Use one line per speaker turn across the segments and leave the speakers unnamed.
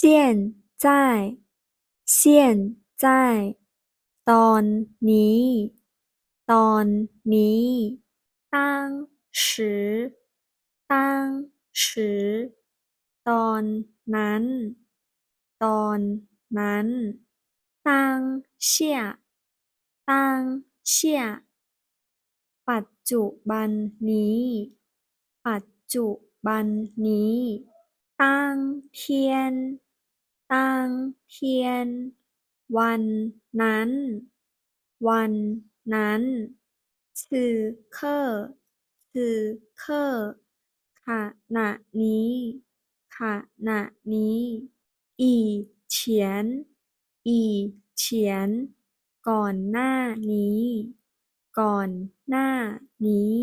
现在现在ตอนนี้ ตอนนี้ 当时当时ตอนนั้น ตอนนั้น当下当下ปัจจุบันนี้ ปัจจุบันนี้ ตางเทียน วันนั้น วันนั้นสือเคอร์ชือเคอร์ขณะนี้ขณะนี้อีเฉียนอีเฉียน ก่อนหน้านี้ ก่อนหน้านี้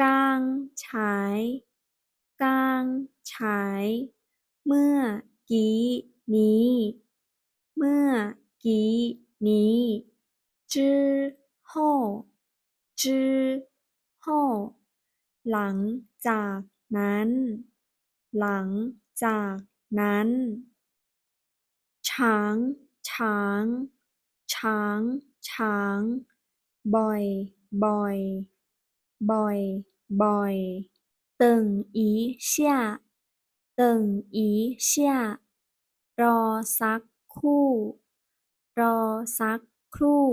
กางฉายกางฉาย เมื่อกี้ นี้ เมื่อกี้นี้之后之后หลังจากนั้น หลังจากนั้น ช้าง ช้าง ช้าง ช้าง บ่อย บ่อย บ่อย บ่อย等一下等一下 รอสักครู่ รอสักครู่